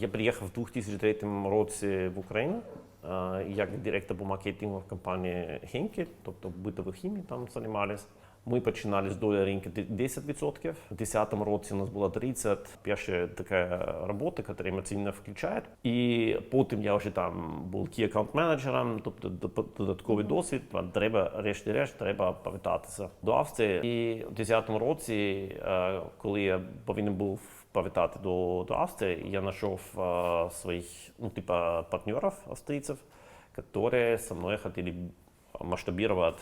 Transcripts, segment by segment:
Я приїхав в 2003 році в Україну як директор по маркетингу в компанії Henkel, тобто битової хімії там займалися. Ми починали з долі ринку 10%. У 2010 році у нас було 30. Перша така робота, яка емоційно включає. І потім я вже там був key account менеджером, тобто додатковий досвід. Треба, решті-решт, треба повертатися до Австрії. І у 2010 році, е, коли я повинен був повертати до, до Австрії, я знайшов е, своїх, ну, типа, партнерів австрійців, які со мною хотіли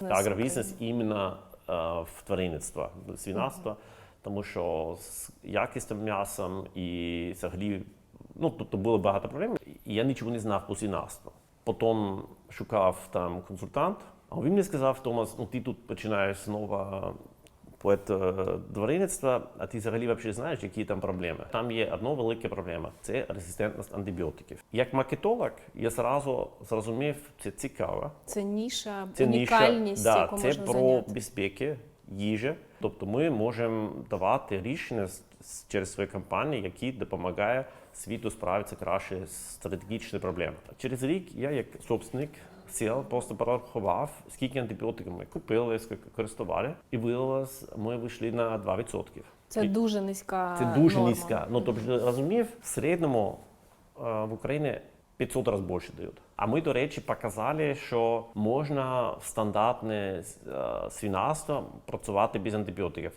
агробізнес іменно е, в тваринництво, свінацтво, тому що з якісним м'ясом і взагалі, ну, тобто було багато проблем, і я нічого не знав по свінацтву. Потім шукав там консультант, а він мені сказав, Томас, ну ти тут починаєш знову поет тваринництва, а ти взагалі взагалі знаєш, які там проблеми. Там є одна велика проблема це резистентність антибіотиків. Як маркетолог, я зразу зрозумів, це цікаво. Це ніша, Це унікальність, ніша, да, яку це можна про зайняти. безпеки їжі. Тобто ми можемо давати рішення через свої компанії, які допомагають світу справитися краще з стратегічними проблемами. Через рік я, як собственник, сіл просто порахував, скільки антибіотиків ми купили, скільки користували, і виявилось, ми вийшли на 2%. Це І- дуже низька це дуже норма. низька. Ну тобто розумів, в середньому е, в Україні 500 разів більше дають. А ми, до речі, показали, що можна в стандартне е, свинарство працювати без антибіотиків.